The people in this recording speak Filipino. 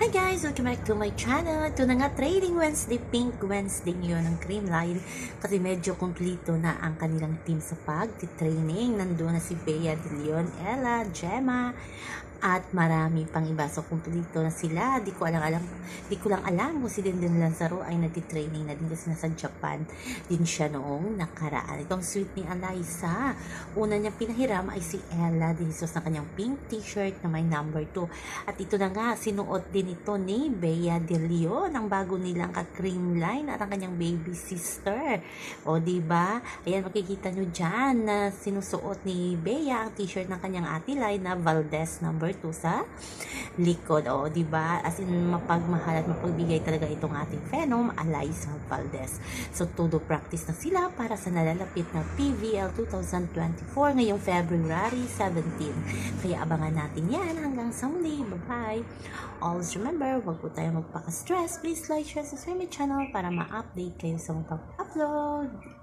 Hi guys! Welcome back to my channel. Ito na nga, Trading Wednesday, Pink Wednesday ngayon ng Creamline. Kasi medyo kumplito na ang kanilang team sa pag-training. Nandun na si Bea De Leon, Ella, Gemma, at marami pang iba. So, kumplito na sila. Di ko alam, alam, di ko lang alam kung si Dindin Lazaro ay nagtitraining na din kasi nasa Japan din siya noong nakaraan. Itong sweet ni Eliza. Una niya pinahiram ay si Ella de Jesus na kanyang pink t-shirt na may number 2. At ito na nga, sinuot din ito ni Bea De Leon, ang bago nilang ka-cream line at ang kanyang baby sister. O, di ba? Ayan, makikita nyo dyan na sinusuot ni Bea ang t-shirt ng kanyang ate line na Valdez number 2 sa likod. O, di ba? As in, mapagmahal at mapagbigay talaga itong ating phenom, Eliza Valdez. So, todo practice na sila para sa nalalapit na PVL 2024 ngayong February 17. Kaya abangan natin yan hanggang sa muli. Bye-bye! Always remember, huwag po tayo magpaka-stress. Please like, share, subscribe my channel para ma-update kayo sa mga pag-upload.